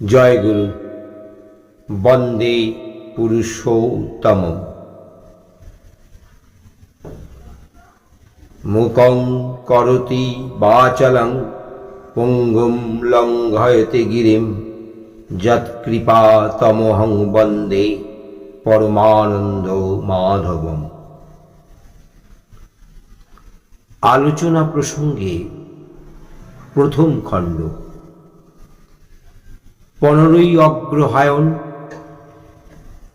জয় গুরু বন্দে পুরুষোত্তম। মুকং করতি বাচলং, পুঙ্গুম লঙ্ঘয়তে গিরিম, যৎকৃপা তমহং বন্দে পরমানন্দ মাধবম। আলোচনা প্রসঙ্গে প্রথম খণ্ড। পনেরোই অগ্রহায়ণ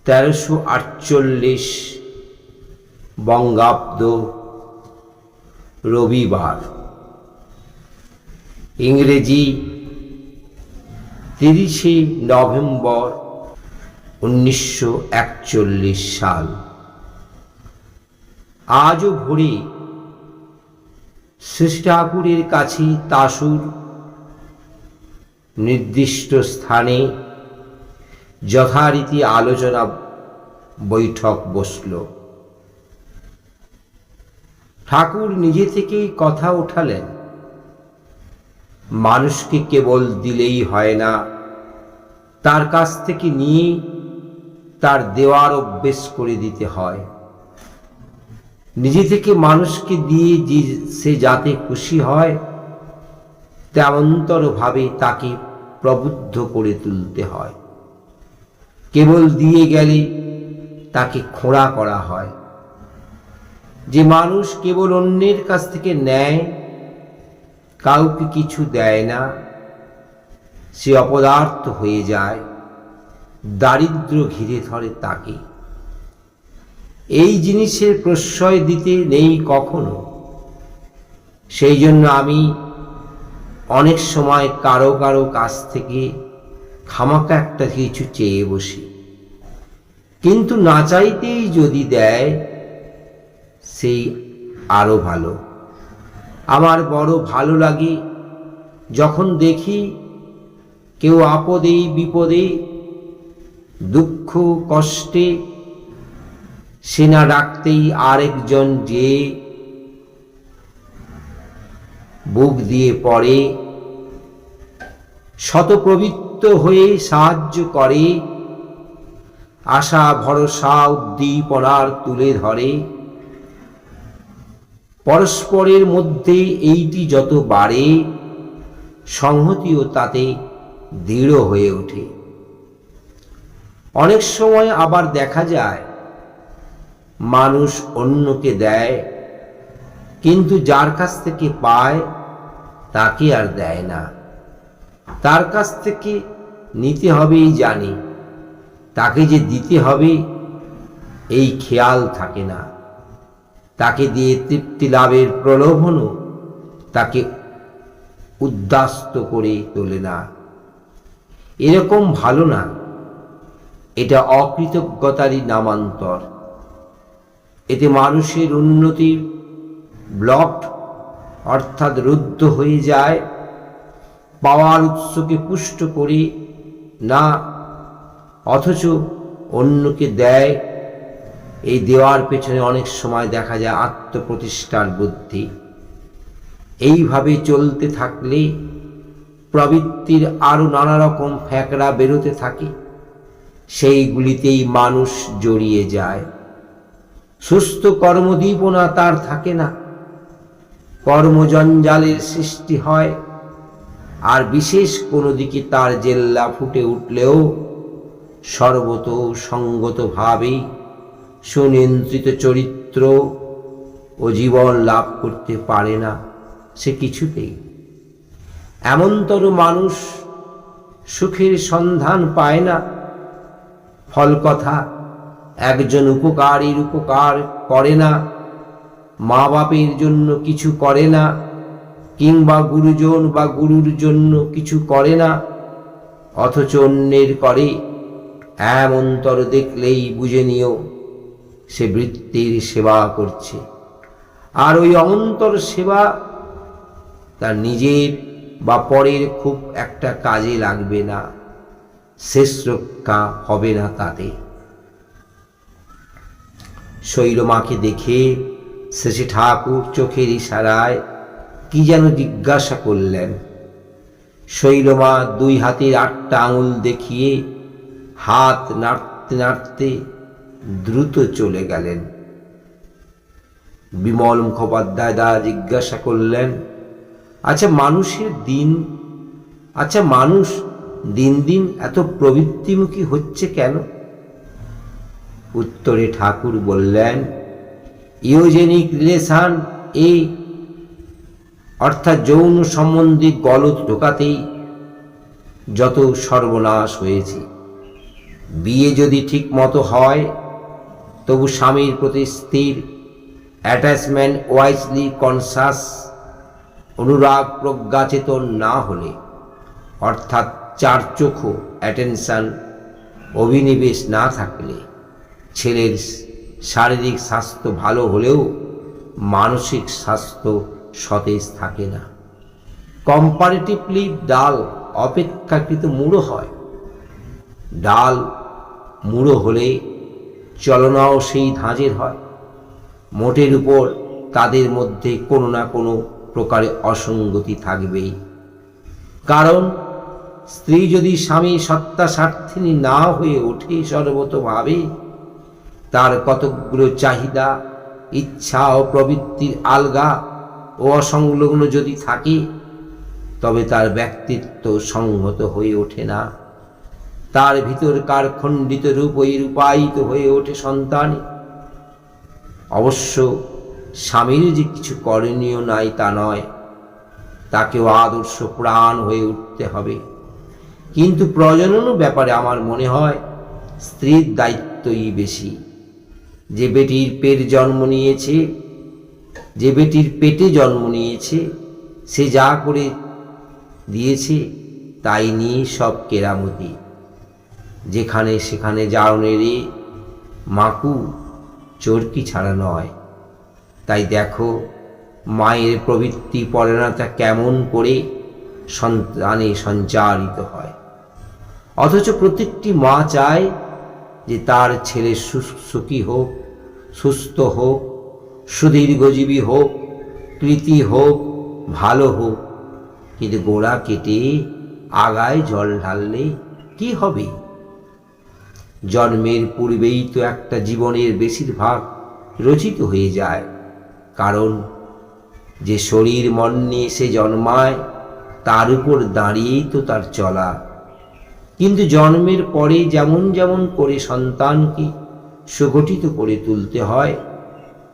তেরোশো আটচল্লিশ বঙ্গাব্দ রবিবার। ইংরেজি তিরিশে নভেম্বর উনিশশো একচল্লিশ সাল। আজও ভোরে শ্রী ঠাকুরের কাছে তাসুর নির্দিষ্ট স্থানে যথারীতি আলোচনা বৈঠক বসল। ঠাকুর নিজে থেকেই কথা উঠালেন। মানুষকে কেবল দিলেই হয় না, তার কাছ থেকে নিয়ে তার দেওয়ার অভ্যেস করে দিতে হয়। নিজে থেকে মানুষকে দিয়ে যে সে যাতে খুশি হয়, তেমনতরভাবে তাকে প্রবুদ্ধ করে তুলতে হয়। কেবল দিয়ে গেলে তাকে খোঁড়া করা হয়। যে মানুষ কেবল অন্যের কাছ থেকে নেয়, কাউকে কিছু দেয় না, সে অপদার্থ হয়ে যায়, দারিদ্র ঘিরে ধরে তাকে। এই জিনিসের প্রশ্রয় দিতে নেই কখনো। সেই জন্য আমি অনেক সময় কারও কারও কাছ থেকে খামাকা একটা কিছু চেয়ে বসি। কিন্তু না চাইতেই যদি দেয়, সেই আরও ভালো। আমার বড় ভালো লাগে যখন দেখি কেউ আপদে বিপদে দুঃখ, কষ্টে সেনা ডাকতেই আরেকজন যে বুক দিয়ে পড়ে শতপ্রবৃত্ত হয়ে সাহায্য করে। আশা, ভরসা, উদ্দীপনার তুলে ধরে। পরস্পরের মধ্যে এইটি যত বাড়ে, সংহতিও তাতে দৃঢ় হয়ে ওঠে। অনেক সময় আবার দেখা যায়, মানুষ অন্যকে দেয়, কিন্তু যার কাছ থেকে পায়, তাকে আর দেয় না। তার কাছ থেকে নিতে হবেই জানি। তাকে যে দিতে হবে, এই খেয়াল থাকে না। তাকে দিয়ে তৃপ্তি লাভের প্রলোভনও তাকে উদ্দাস্ত করে তোলে না। এরকম ভালো না। এটা অকৃতজ্ঞতারই নামান্তর। এতে মানুষের উন্নতির ব্লক অর্থাৎ রুদ্ধ হয়ে যায় পাওয়ার উৎসকে পুষ্ট করে না, অথচ অন্যকে দেয়। এই দেওয়ার পেছনে অনেক সময় দেখা যায় আত্মপ্রতিষ্ঠার বুদ্ধি। এইভাবে চলতে থাকলে প্রবৃত্তির আরও নানা রকম ফ্যাকড়া বেরোতে থাকে। সেইগুলিতেই মানুষ জড়িয়ে যায়। সুস্থ কর্মদীপনা তার থাকে না। কর্মজঞ্জালের সৃষ্টি হয় আর বিশেষ কোনো দিকে তার জেল্লা ফুটে উঠলেও সর্বত সঙ্গতভাবে সুনিয়ন্ত্রিত চরিত্র ও জীবন লাভ করতে পারে না, সে কিছুতেই। এমনতর মানুষ সুখের সন্ধান পায় না। ফল কথা, একজন উপকারীর উপকার করে না মা বাপের জন্য কিছু করে না। কিংবা গুরুজন বা গুরুর জন্য কিছু করে না, অথচ অন্যের করে এমনতর দেখলেই বুঝে নিও, সে বৃত্তির সেবা করছে। আর ওই অন্তর সেবা তার নিজের বা পরের খুব একটা কাজে লাগবে না, শেষ রক্ষা হবে না তাতে শৈলমাকে দেখে শেষে ঠাকুর চোখের ইশারায় কি যেন জিজ্ঞাসা করলেন। শৈলমা দুই হাতের আটটা আঙুল দেখিয়ে হাত নাড়তে নাড়তে দ্রুত চলে গেলেন। বিমল মুখোপাধ্যায় দা জিজ্ঞাসা করলেন আচ্ছা মানুষের দিন আচ্ছা মানুষ দিন দিন এত প্রবৃত্তিমুখী হচ্ছে কেন? উত্তরে ঠাকুর বললেন ইওজেনিক রিলেশন এই অর্থাৎ যৌন সম্বন্ধে গলত ঢোকাতেই যত সর্বনাশ হয়েছে। বিয়ে যদি ঠিক মতো হয়, তবু স্বামীর প্রতি স্থির অ্যাটাচমেন্ট ওয়াইজলি কনসাস অনুরাগ প্রজ্ঞাচেতন না হলে, অর্থাৎ চার চোখো অ্যাটেনশন অভিনিবেশ না থাকলে, ছেলের শারীরিক স্বাস্থ্য ভালো হলেও মানসিক স্বাস্থ্য সতেজ থাকে না। কম্পারেটিভলি ডাল অপেক্ষাকৃত মূঢ় হয়। ডাল মূঢ় হলে চলনাও সেই ধাঁজের হয়। মোটের উপর তাদের মধ্যে কোনো না কোনো প্রকারে অসঙ্গতি থাকবেই। কারণ, স্ত্রী যদি স্বামী সত্তা স্বার্থিনী না হয়ে ওঠে সর্বতভাবে, তার কতগুলো চাহিদা, ইচ্ছা ও প্রবৃত্তির আলগা ও অসংলগ্ন যদি থাকে, তবে তার ব্যক্তিত্ব সংহত হয়ে ওঠে না। তার ভিতরকার খণ্ডিত রূপ ওই রূপায়িত হয়ে ওঠে সন্তানে। অবশ্য স্বামীর যে কিছু করণীয় নাই তা নয়, তাকেও আদর্শ প্রাণ হয়ে উঠতে হবে। কিন্তু প্রজননও ব্যাপারে আমার মনে হয়, স্ত্রীর দায়িত্বই বেশি। যে বেটির পেট জন্ম নিয়েছে যে বেটির পেটে জন্ম নিয়েছে, সে যা করে দিয়েছে, তাই নিয়ে সব কেরামতি। যেখানে সেখানে জারনেরে মাকু, চরকি ছাড়া নয়। তাই দেখো, মায়ের প্রবৃত্তি পরায়ণতা কেমন করে সন্তানে সঞ্চারিত হয়। অথচ প্রত্যেকটি মা চায় যে তার ছেলে সুখী হোক, সুস্থ হোক সুদীর্ঘজীবী হোক, কৃতি হোক, ভালো হোক, কিন্তু গোড়া কেটে আগায় জল ঢাললে কি হবে? জন্মের পূর্বেই তো একটা জীবনের বেশিরভাগ রচিত হয়ে যায়। কারণ যে শরীর মন নিয়ে সে জন্মায়, তার উপর দাঁড়িয়েই তো তার চলা। কিন্তু জন্মের পরে যেমন যেমন করে সন্তানকে সুগঠিত করে তুলতে হয়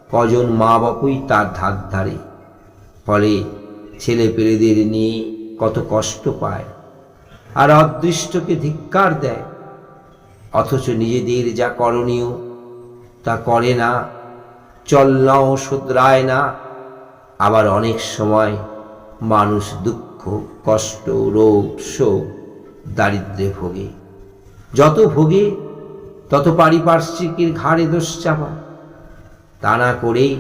কজন মা বাপুই তার ধার ধারে। ফলে ছেলে পেলেদের নিয়ে কত কষ্ট পায়, আর অদৃষ্টকে ধিক্কার দেয়। অথচ নিজেদের যা করণীয়, তা করে না চলনাও শুধরায় না। আবার অনেক সময় মানুষ দুঃখ, কষ্ট, রোগ, শোক, দারিদ্র্যে ভোগে। যত ভোগে, তত পারিপার্শ্বিকের ঘাড়ে দোষ চাপা। তা না করে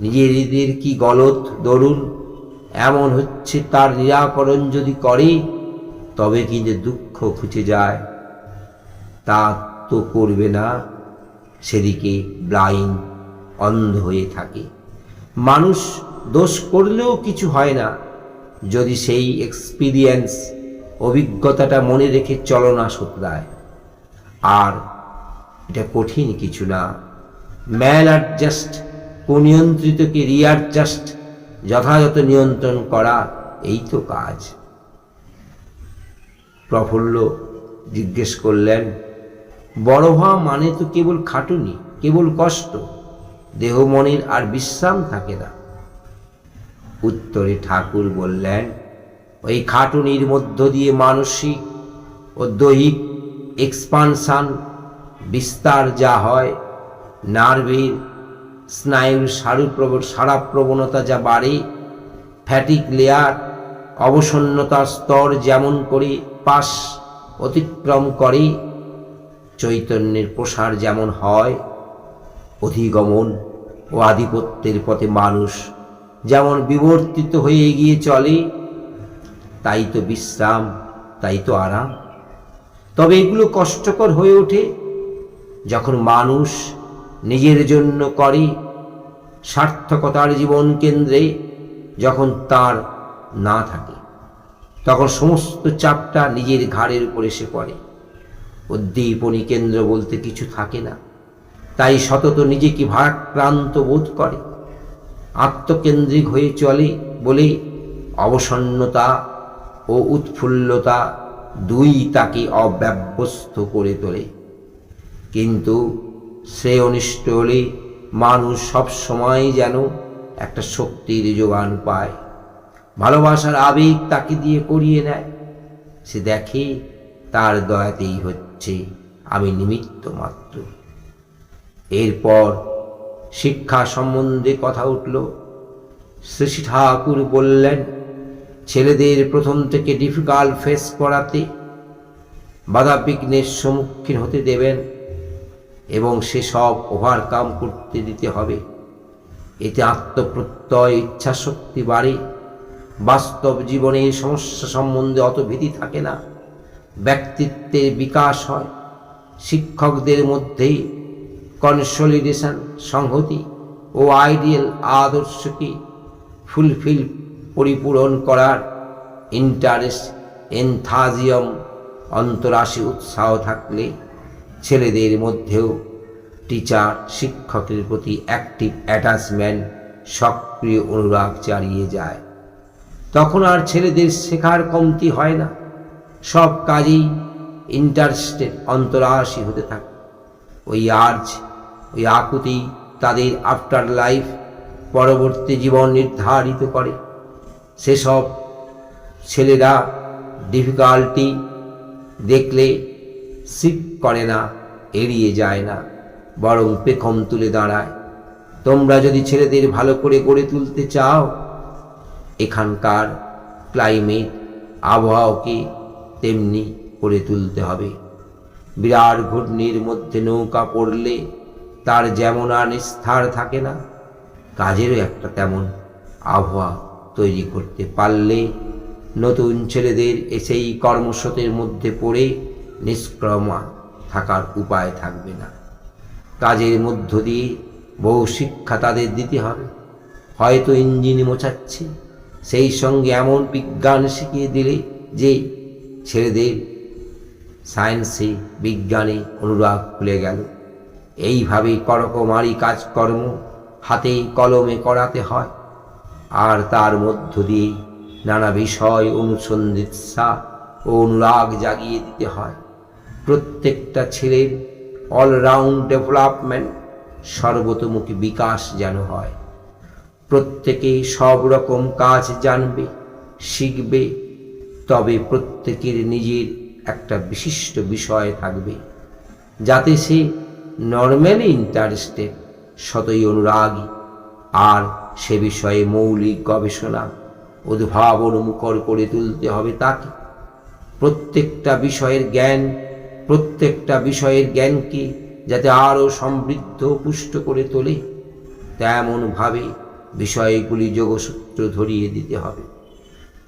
নিজেদের কি গলত দরুন? এমন হচ্ছে তার নিরাকরণ যদি করে, তবে কিন্তু দুঃখ খুঁজে যায়? তা তো করবে না, সেদিকে ব্লাইন্ড অন্ধ হয়ে থাকে। মানুষ দোষ করলেও কিছু হয় না, যদি সেই এক্সপিরিয়েন্স অভিজ্ঞতাটা মনে রেখে চলনা শুধরায় আর এটা কঠিন কিছু না। ম্যাল অ্যাডজাস্ট কুনিয়ন্ত্রিতকে রিঅ্যাডজাস্ট যথাযথ নিয়ন্ত্রণ করা এই তো কাজ। প্রফুল্ল জিজ্ঞেস করলেন, বড় হওয়া মানে তো কেবল খাটুনি, কেবল কষ্ট। দেহ মনের আর বিশ্রাম থাকে না। উত্তরে ঠাকুর বললেন, ওই খাটুনির মধ্য দিয়ে মানসিক ও দৈহিক এক্সপানশন বিস্তার যা হয় নার্ভের স্নায়ুর সারু প্রবণ, সারা প্রবণতা যা বাড়ে, ফ্যাটিক লেয়ার, অবসন্নতার স্তর যেমন করে পাশ অতিক্রম করে, চৈতন্যের প্রসার যেমন হয়, অধিগমন ও আধিপত্যের পথে মানুষ যেমন বিবর্তিত হয়ে এগিয়ে চলে, তাই তো বিশ্রাম, তাই তো আরাম। তবে এগুলো কষ্টকর হয়ে ওঠে যখন মানুষ নিজের জন্য করে সার্থকতার জীবন কেন্দ্রে যখন তার না থাকে, তখন সমস্ত চাপটা নিজের ঘাড়ের উপর এসে পড়ে। উদ্দীপনী কেন্দ্র বলতে কিছু থাকে না। তাই সতত নিজেকে ভারাক্রান্ত বোধ করে। আত্মকেন্দ্রিক হয়ে চলে বলে অবসন্নতা ও উৎফুল্লতা দুই তাকে অব্যবস্থ করে তোলে। কিন্তু সে অনিষ্ট হলে মানুষ সব সময় যেন একটা শক্তির যোগান পায়। ভালোবাসার আবেগ তাকে দিয়ে করিয়ে নেয়। সে দেখে তার দয়াতেই হচ্ছে আমি নিমিত্ত মাত্র। এরপর শিক্ষা সম্বন্ধে কথা উঠল। শ্রী ঠাকুর বললেন, ছেলেদের প্রথম থেকে ডিফিকাল্ট ফেস করাতে বাধা বিঘ্নের সম্মুখীন হতে দেবেন। এবং সেসব ওভারকাম করতে দিতে হবে। এতে আত্মপ্রত্যয়, ইচ্ছাশক্তি বাড়ে। বাস্তব জীবনে সমস্যা সম্বন্ধে অত ভীতি থাকে না। ব্যক্তিত্বের বিকাশ হয়। শিক্ষকদের মধ্যেই কনসলিডেশন সংহতি ও আইডিয়াল আদর্শকে ফুলফিল পরিপূরণ করার ইন্টারেস্ট এনথাজিয়াম অন্তরাশি উৎসাহ থাকলে ছেলেদের মধ্যেও টিচার, শিক্ষকের প্রতি অ্যাক্টিভ অ্যাটাচমেন্ট সক্রিয় অনুরাগ চালিয়ে যায়। তখন আর ছেলেদের শেখার কমতি হয় না। সব কাজেই ইন্টারেস্টেড অন্তরাশি হতে থাকে। ওই আর্জ ওই আকুতি তাদের আফটার লাইফ পরবর্তী জীবন নির্ধারিত করে। সেসব ছেলেরা ডিফিকাল্টি দেখলে সিক করে না, এড়িয়ে যায় না, বরং পেখম তুলে দাঁড়ায়। তোমরা যদি ছেলেদের ভালো করে গড়ে তুলতে চাও, এখানকার ক্লাইমেট, আবহাওয়াকে তেমনি করে তুলতে হবে। বিরাট ঘূর্ণির মধ্যে নৌকা পড়লে তার যেমন আর নিস্তার থাকে না, কাজেরও একটা তেমন আবহাওয়া তৈরি করতে পারলে নতুন ছেলেদের এসেই কর্মস্রোতের মধ্যে পড়ে নিষ্ক্রমা থাকার উপায় থাকবে না। কাজের মধ্য দিয়ে বহু শিক্ষা তাদের দিতে হবে। হয়তো ইঞ্জিন মোছাচ্ছে, সেই সঙ্গে এমন বিজ্ঞান শিখিয়ে দিলে যে ছেলেদের সায়েন্সে বিজ্ঞানে অনুরাগ খুলে গেল। এইভাবে করকমারি কাজকর্ম হাতে কলমে করাতে হয়। আর তার মধ্য দিয়ে নানা বিষয় অনুসন্ধিৎসা ও অনুরাগ জাগিয়ে দিতে হয়। প্রত্যেকটা ছেলের অলরাউন্ড ডেভেলপমেন্ট সর্বতোমুখী বিকাশ যেন হয়। প্রত্যেকে সব রকম কাজ জানবে, শিখবে, তবে প্রত্যেকের নিজের একটা বিশিষ্ট বিষয় থাকবে। যাতে সে নর্মালি ইন্টারেস্টেড সতই অনুরাগী, আর সে বিষয়ে মৌলিক গবেষণা, উদ্ভাবন মুখর করে তুলতে হবে তাকে। প্রত্যেকটা বিষয়ের জ্ঞান প্রত্যেকটা বিষয়ের জ্ঞানকে যাতে আরও সমৃদ্ধ পুষ্ট করে তোলে? তেমনভাবে বিষয়গুলি যোগসূত্র ধরিয়ে দিতে হবে।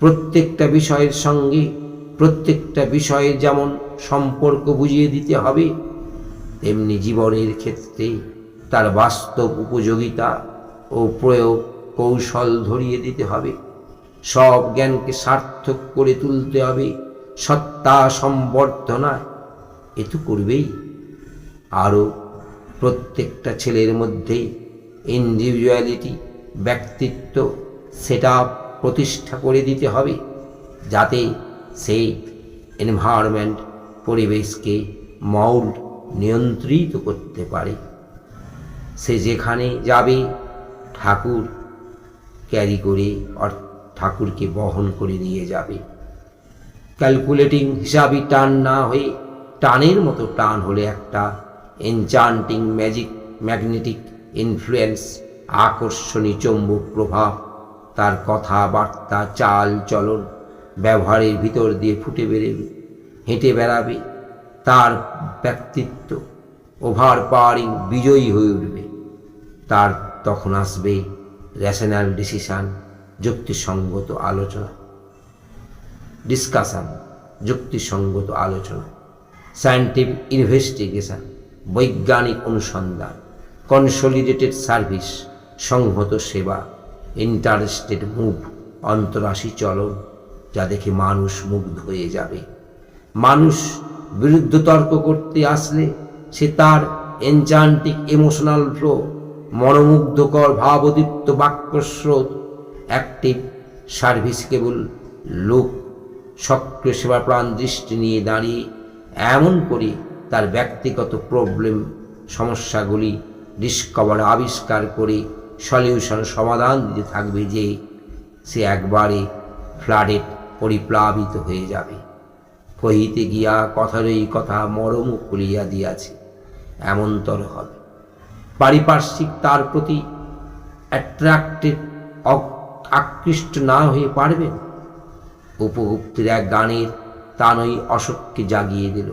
প্রত্যেকটা বিষয়ের সঙ্গে প্রত্যেকটা বিষয়ের যেমন সম্পর্ক বুঝিয়ে দিতে হবে, তেমনি জীবনের ক্ষেত্রে তার বাস্তব উপযোগিতা ও প্রয়োগ কৌশল ধরিয়ে দিতে হবে। সব জ্ঞানকে সার্থক করে তুলতে হবে। সত্তা সম্বর্ধনায় এ তো করবেই। আরও প্রত্যেকটা ছেলের মধ্যে ইন্ডিভিজুয়ালিটি ব্যক্তিত্ব সেটা প্রতিষ্ঠা করে দিতে হবে, যাতে সেই এনভায়রনমেন্ট পরিবেশকে মাউল্ড নিয়ন্ত্রিত করতে পারে। সে যেখানে যাবে, ঠাকুর ক্যারি করে অর ঠাকুরকে বহন করে নিয়ে যাবে। ক্যালকুলেটিং হিসাবই টান না হয়ে টানের মতো টান হলে একটা এনচান্টিং ম্যাজিক ম্যাগনেটিক ইনফ্লুয়েন্স আকর্ষণী চৌম্বক প্রভাব তার কথাবার্তা, চাল, চলন, ব্যবহারের ভিতর দিয়ে ফুটে বেরোবে, হেঁটে বেড়াবে, তার ব্যক্তিত্ব ওভার পাওয়ারিং বিজয়ী হয়ে উঠবে। তার তখন আসবে রেশনাল ডিসিশান যুক্তিসঙ্গত আলোচনা। ডিসকাশন যুক্তিসঙ্গত আলোচনা। সায়েন্টিফিক ইনভেস্টিগেশন বৈজ্ঞানিক অনুসন্ধান কনসলিডেটেড সার্ভিস সংহত সেবা ইন্টারেস্টেড মুভ অন্তরাশি চলন যা দেখে মানুষ মুগ্ধ হয়ে যাবে। মানুষ বিরুদ্ধ তর্ক করতে আসলে সে তার এনচান্টিক ইমোশনাল ফ্লো মনোমুগ্ধকর ভাবদীপ্ত বাক্যস্রোত অ্যাক্টিভ সার্ভিস কেবল লোক, সক্রিয় সেবা প্রাণ দৃষ্টি নিয়ে দাঁড়িয়ে এমন করে তার ব্যক্তিগত প্রবলেম সমস্যাগুলি ডিসকভার আবিষ্কার করে সলিউশন সমাধান দিতে থাকবে যে সে একবারে ফ্লাডে পরিপ্লাবিত হয়ে যাবে। কহিতে গিয়া কথারই কথা মরম খুলিয়া দিয়াছে। এমনতর হবে। পারিপার্শ্বিক তার প্রতি অ্যাট্রাক্টেড আকৃষ্ট না হয়ে পারবেন? উপগুপ্তের এক গানের তানই অশোককে জাগিয়ে দিল।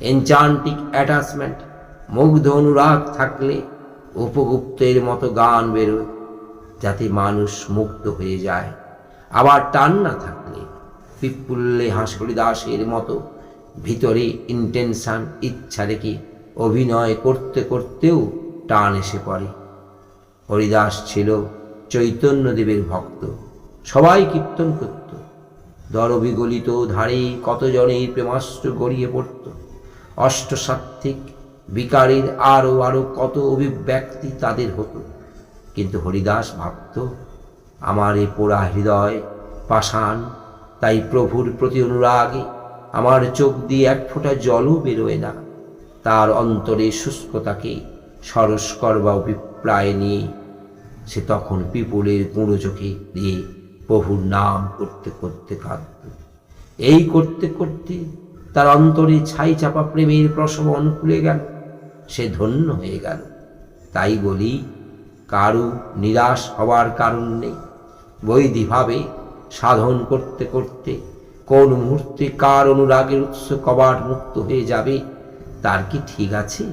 এনচান্টিক অ্যাটাচমেন্ট মুগ্ধ অনুরাগ থাকলে উপগুপ্তের মতো গান বেরোয়, যাতে মানুষ মুক্ত হয়ে যায়। আবার টান না থাকলে পিপুল্লে হাঁসকড়ি দাসের মতো ভিতরে ইন্টেনশন ইচ্ছা রেখে অভিনয় করতে করতেও টান এসে পড়ে। হরিদাস ছিল চৈতন্যদেবের ভক্ত, সবাই কীর্তন করত। দরবিগলিত ধারে কতজনের প্রেমাস্ত্র গড়িয়ে পড়ত? অষ্টসাত্ত্বিক বিকারের আরও আরও কত অভিব্যক্তি তাদের হতো। কিন্তু হরিদাস ভাবত, আমার এই পোড়া হৃদয় পাষাণ, তাই প্রভুর প্রতি অনুরাগে আমার চোখ দিয়ে এক ফোঁটা জলও বেরোয় না। তার অন্তরে শুষ্কতাকে সরস্কর বা অভিপ্রায় নিয়ে সে তখন পিপুলের গুঁড়ো চোখে দিয়ে প্রভুর নাম করতে করতে কাঁদত। এই করতে করতে তার অন্তরে ছাই চাপা প্রেমের প্রসবন খুলে গেল। সে ধন্য হয়ে গেল। তাই বলি, কারু নিরাশ হওয়ার কারণ নেই। বৈধিভাবে সাধন করতে করতে কোন মুহূর্তে কার অনুরাগের উৎস কবাট মুক্ত হয়ে যাবে, তার কি ঠিক আছে?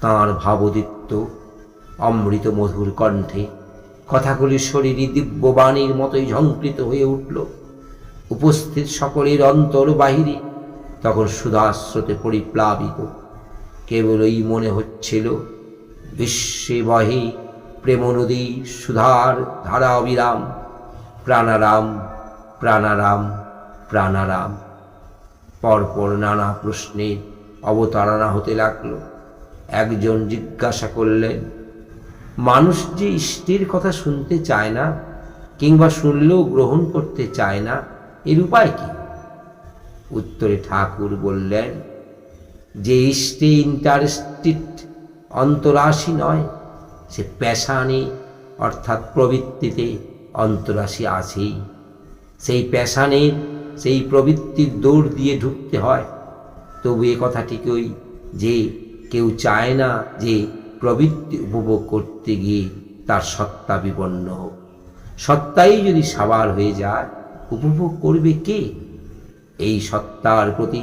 তাঁর ভাবদীপ্ত অমৃত মধুর কণ্ঠে কথাগুলি শরীরী দিব্যবাণীর মতোই ঝঙ্কৃত হয়ে উঠল। উপস্থিত সকলের অন্তর বাহিরে তখন সুধাস্রোতে পরিপ্লাবিত। কেবল ওই মনে হচ্ছিল, বিশ্বে বহে প্রেম নদী সুধার ধারা অবিরাম। প্রাণারাম প্রাণারাম প্রাণারাম। পরপর নানা প্রশ্নের অবতারণা হতে লাগল। একজন জিজ্ঞাসা করলেন মানুষ যে ইষ্টের কথা শুনতে চায় না, কিংবা শুনলেও গ্রহণ করতে চায় না, এর উপায় কি? উত্তরে ঠাকুর বললেন, যে ইষ্টে ইন্টারেস্টেড অন্তরাশী নয়, সে প্যাশানে অর্থাৎ প্রবৃত্তিতে অন্তরাশী আছেই। সেই প্যাশানের সেই প্রবৃত্তির দৌড় দিয়ে ঢুকতে হয়। তবু এ কথাটিকেই যে কেউ চায় না যে প্রবৃত্তি উপভোগ করতে গিয়ে তার সত্তা বিপন্ন হোক। সত্তাই যদি সাবার হয়ে যায়, উপভোগ করবে কে? এই সত্তার প্রতি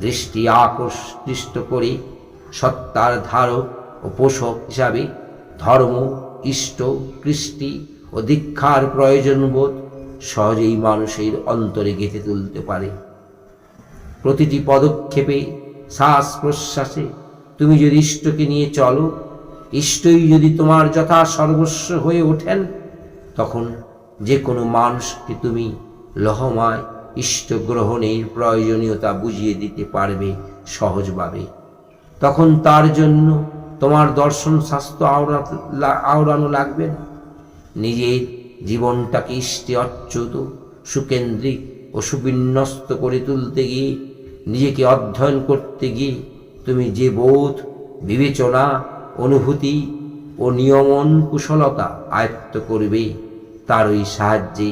দৃষ্টি আকর্ষিষ্ট করে সত্তার ধারক ও পোষক হিসাবে ধর্ম, ইষ্ট, কৃষ্টি ও দীক্ষার প্রয়োজনবোধ সহজেই মানুষের অন্তরে গেঁথে তুলতে পারে। প্রতিটি পদক্ষেপে শ্বাস প্রশ্বাসে তুমি যদি ইষ্টকে নিয়ে চলো ইষ্টই যদি তোমার যথা সর্বস্ব হয়ে ওঠেন, তখন যে কোনো মানুষকে তুমি লহমায় ইষ্ট গ্রহণের প্রয়োজনীয়তা বুঝিয়ে দিতে পারবে সহজভাবে। তখন তার জন্য তোমার দর্শন স্বাস্থ্য আওড়া আওড়ানো লাগবে না। নিজের জীবনটাকে ইষ্টে অচ্যুত, সুকেন্দ্রিক ও সুবিন্যস্ত করে তুলতে গিয়ে, নিজেকে অধ্যয়ন করতে গিয়ে তুমি যে বোধ, বিবেচনা অনুভূতি ও নিয়মন কুশলতা আয়ত্ত করবে। তার ওই সাহায্যে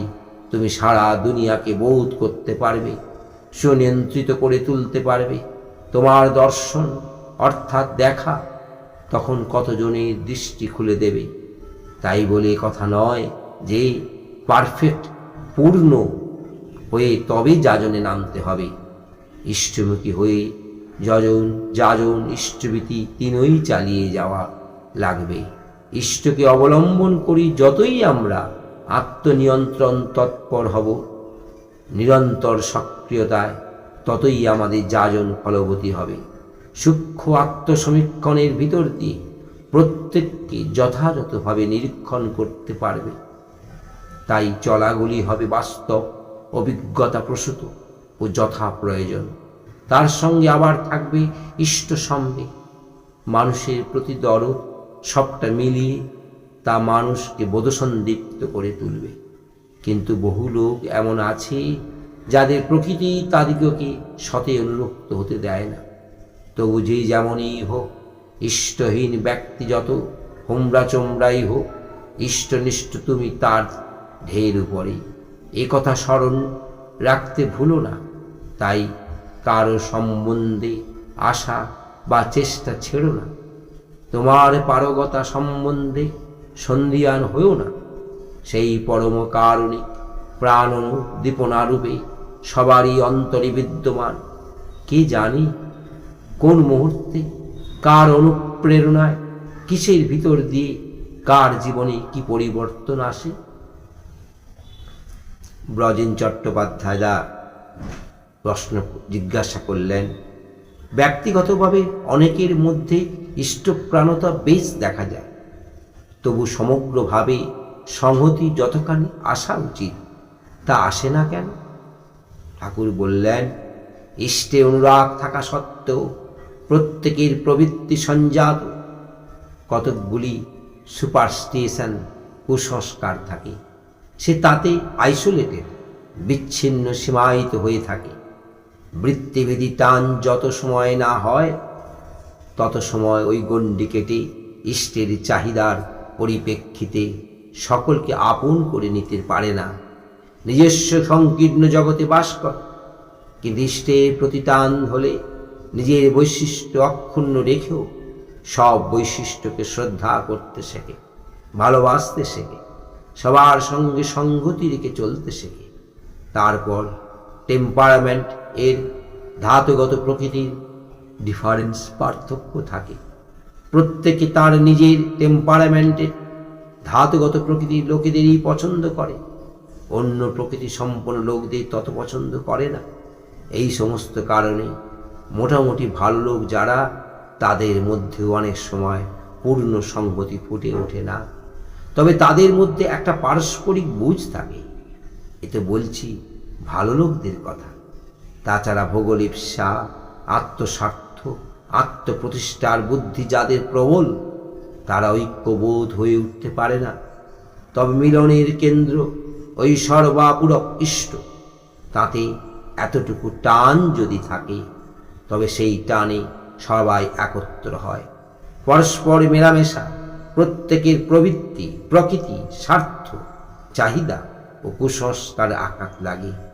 তুমি সারা দুনিয়াকে বোধ করতে পারবে, সুনিয়ন্ত্রিত করে তুলতে পারবে। তোমার দর্শন অর্থাৎ দেখা তখন কতজনের দৃষ্টি খুলে দেবে। তাই বলে কথা নয় যে পারফেক্ট, পূর্ণ হয়ে তবে যাজনে নামতে হবে। ইষ্টমুখী হয়ে যজন যাজন ইষ্টভীতি তিনই চালিয়ে যাওয়া লাগবে। ইষ্টকে অবলম্বন করি যতই আমরা, আত্মনিয়ন্ত্রণ তৎপর হব। নিরন্তর সক্রিয়তায় ততই আমাদের যাজন ফলবতী হবে। সূক্ষ্ম আত্মসমীক্ষণের ভিতর দিয়ে প্রত্যেককে যথাযথভাবে নিরীক্ষণ করতে পারবে। তাই চলাগুলি হবে বাস্তব, অভিজ্ঞতা প্রসূত ও যথা প্রয়োজন। তার সঙ্গে আবার থাকবে ইষ্ট সম্বেগ মানুষের প্রতি দরদ সবটা মিলিয়ে তা মানুষকে বোধসন্দীপ্ত করে তুলবে। কিন্তু বহু লোক এমন আছে যাদের প্রকৃতি তাদিগকে সতে অনুরক্ত হতে দেয় না। তবু যে যেমনই হোক, ইষ্টহীন ব্যক্তি যত হোমরা চোমরাই হোক, ইষ্টনিষ্ঠ তুমি তার ঢের উপরে এ কথা স্মরণ রাখতে ভুলো না, তাই কারও সম্বন্ধে আশা বা চেষ্টা ছেড়ো না। তোমার পারগতা সম্বন্ধে সন্ধিয়ান হয়েও না। সেই পরম কারণিক প্রাণ দীপনারূপে সবারই অন্তরে বিদ্যমান। কে জানি কোন মুহূর্তে কার অনুপ্রেরণায় কিসের ভিতর দিয়ে কার জীবনে কি পরিবর্তন আসে? ব্রজেন চট্টোপাধ্যায়রা প্রশ্ন জিজ্ঞাসা করলেন, ব্যক্তিগতভাবে অনেকের মধ্যে ইষ্টপ্রাণতা বেশ দেখা যায়। তবু সমগ্রভাবে সংহতি যতখানি আসা উচিত, তা আসে না কেন? ঠাকুর বললেন, ইষ্টে অনুরাগ থাকা সত্ত্বেও প্রত্যেকের প্রবৃত্তি সঞ্জাত। কতকগুলি সুপারস্টিশন কুসংস্কার থাকে, সে তাতে আইসোলেটেড, বিচ্ছিন্ন সীমায়িত হয়ে থাকে। বৃত্তিবিধি টান যত সময় না হয়, তত সময় ওই গণ্ডি কেটে ইষ্টের চাহিদার পরিপ্রেক্ষিতে সকলকে আপন করে নিতে পারে না। নিজস্ব সংকীর্ণ জগতে বাস কর, কিন্তু ইষ্টের প্রতি টান হলে নিজের বৈশিষ্ট্য অক্ষুণ্ণ রেখেও সব বৈশিষ্ট্যকে শ্রদ্ধা করতে শেখে, ভালোবাসতে শেখে, সবার সঙ্গে সঙ্গতি রেখে চলতে শেখে। তারপর টেম্পারামেন্ট এর ধাতুগত প্রকৃতির ডিফারেন্স পার্থক্য থাকে। প্রত্যেকে তার নিজের টেম্পারামেন্টের ধাতুগত প্রকৃতির লোকেদেরই পছন্দ করে। অন্য প্রকৃতি সম্পন্ন লোকদের তত পছন্দ করে না। এই সমস্ত কারণে মোটামুটি ভালো লোক যারা, তাদের মধ্যেও অনেক সময় পূর্ণ সংহতি ফুটে ওঠে না। তবে তাদের মধ্যে একটা পারস্পরিক বুঝ থাকে। এতে বলছি ভালো লোকদের কথা। তাছাড়া ভোগলিপসা আত্মস্বার্থ, আত্মপ্রতিষ্ঠার বুদ্ধি যাদের প্রবল, তারা ঐক্যবোধ হয়ে উঠতে পারে না। তবে মিলনের কেন্দ্র ওই সর্বাপুরক ইষ্ট। তাতে এতটুকু টান যদি থাকে, তবে সেই টানে সবাই একত্র হয়। পরস্পর মেলামেশা, প্রত্যেকের প্রবৃত্তি, প্রকৃতি, স্বার্থ, চাহিদা ও কুসংস্কার আঘাত লাগে।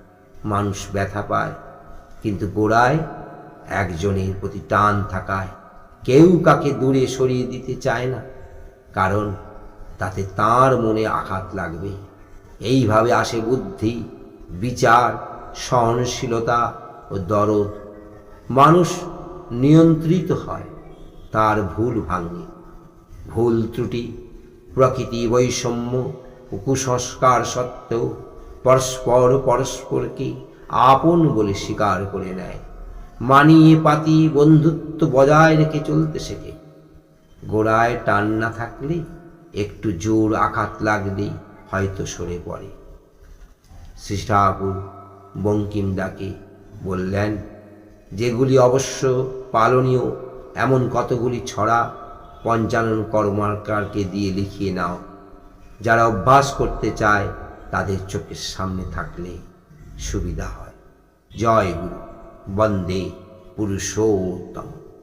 মানুষ ব্যথা পায়, কিন্তু গোড়ায় একজনের প্রতি টান থাকায় কেউ কাকে দূরে সরিয়ে দিতে চায় না, কারণ তাতে তার মনে আঘাত লাগবে। এইভাবে আসে বুদ্ধি, বিচার, সহনশীলতা ও দরদ। মানুষ নিয়ন্ত্রিত হয় তার ভুল ভাঙে ভুল ত্রুটি, প্রকৃতি বৈষম্য কুসংস্কার সত্ত্বেও পরস্পর পরস্পরকে আপন বলে স্বীকার করে নেয়। মানিয়ে পাতি বন্ধুত্ব বজায় রেখে চলতে শেখে। গোড়ায় টান না থাকলে একটু জোর আঘাত লাগলেই হয়তো সরে পড়ে। শ্রী ঠাকুর বঙ্কিম ডাকে বললেন, যেগুলি অবশ্য পালনীয়, এমন কতগুলি ছড়া পঞ্চানন কর্মকারকে দিয়ে লিখিয়ে নাও। যারা অভ্যাস করতে চায় তাদের চোখের সামনে থাকলে সুবিধা হয়। জয় গুরু। বন্দে পুরুষোত্তম।